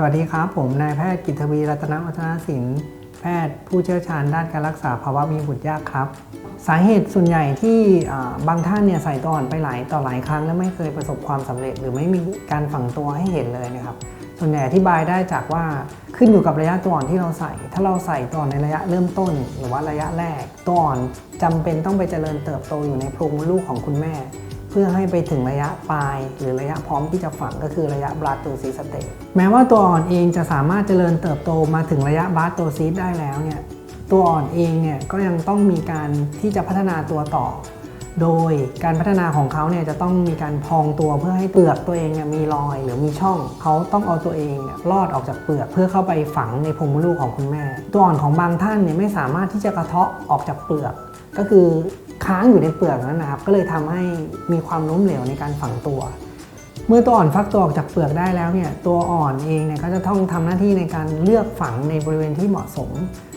สวัสดีครับ ผมนายแพทย์กิตวีรัตนวัฒนศิลป์แพทย์ผู้เชี่ยวชาญด้านการรักษาภาวะมีบุตรยากครับ สาเหตุส่วนใหญ่ที่บางท่านเนี่ยใส่ตัวอ่อนไปหลายต่อหลายครั้ง และไม่เคยประสบความสำเร็จ หรือไม่มีการฝังตัวให้เห็นเลยนะครับ ส่วนใหญ่อธิบายได้จากว่าขึ้นอยู่กับระยะตัวอ่อนที่เราใส่ ถ้าเราใส่ตัวอ่อนในระยะเริ่มต้น หรือว่าระยะแรกตัวอ่อนจำเป็นต้องไปเจริญเติบโตอยู่ในโพรงมดลูกของคุณแม่ เพื่อให้ไปถึงระยะปลาย หรือระยะพร้อมที่จะฝังก็คือระยะบลาโตซีสเตจแม้ว่าตัวอ่อนเองจะสามารถเจริญเติบโตมาถึงระยะบลาโตซีได้แล้วเนี่ยตัวอ่อนเองเนี่ยก็ยังต้องมีการที่จะพัฒนาตัวต่อ โดยการพัฒนาของเขาเนี่ยจะต้องมีการพองตัวเพื่อให้เปลือกตัวเองเนี่ยมีรอยหรือมีช่องเขาต้องเอาตัวเองเนี่ยรอดออกจากเปลือกเพื่อเข้าไปฝังในโพรงมดลูกของคุณแม่ ตัวอ่อนของบางท่านเนี่ยไม่สามารถที่จะกระเทาะออกจากเปลือก ก็คือค้างอยู่ในเปลือกนั้นนะครับ ก็เลยทำให้มีความล้มเหลวในการฝังตัว เมื่อตัวอ่อนฟักตัวออกจากเปลือกได้แล้วเนี่ยตัวอ่อนเองเนี่ยก็จะต้องทำหน้าที่ในการเลือกฝังในบริเวณที่เหมาะสม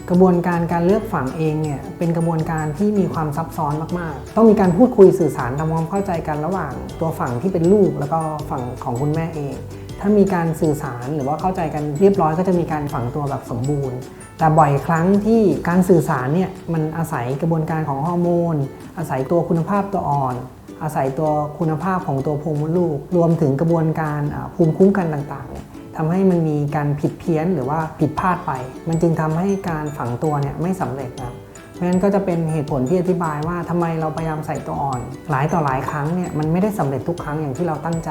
กระบวนการการเลือกฝังเองเนี่ยเป็นกระบวนการที่มีความซับซ้อนมากๆ ต้องมีการพูดคุยสื่อสารทำความเข้าใจกันระหว่างตัวฝั่งที่เป็นลูกแล้วก็ฝั่งของคุณแม่เอง ถ้ามีการสื่อสารหรือว่าเข้าใจกันเรียบร้อยก็จะมีการฝังตัวแบบสมบูรณ์แต่บ่อยครั้งที่การสื่อสารเนี่ยมันอาศัยกระบวนการของฮอร์โมน อาศัยตัวคุณภาพตัวอ่อน อาศัยตัวคุณภาพของตัวโพรงมดลูก รวมถึงกระบวนการภูมิคุ้มกันต่างๆเนี่ยทำให้มันมีการผิดเพี้ยนหรือว่าผิดพลาดไป มันจึงทำให้การฝังตัวเนี่ยไม่สำเร็จนะเพราะฉะนั้นก็จะเป็นเหตุผลที่อธิบายว่าทำไมเราพยายามใส่ตัวอ่อน หลายต่อหลายครั้งเนี่ยมันไม่ได้สำเร็จทุกครั้งอย่างที่เราตั้งใจ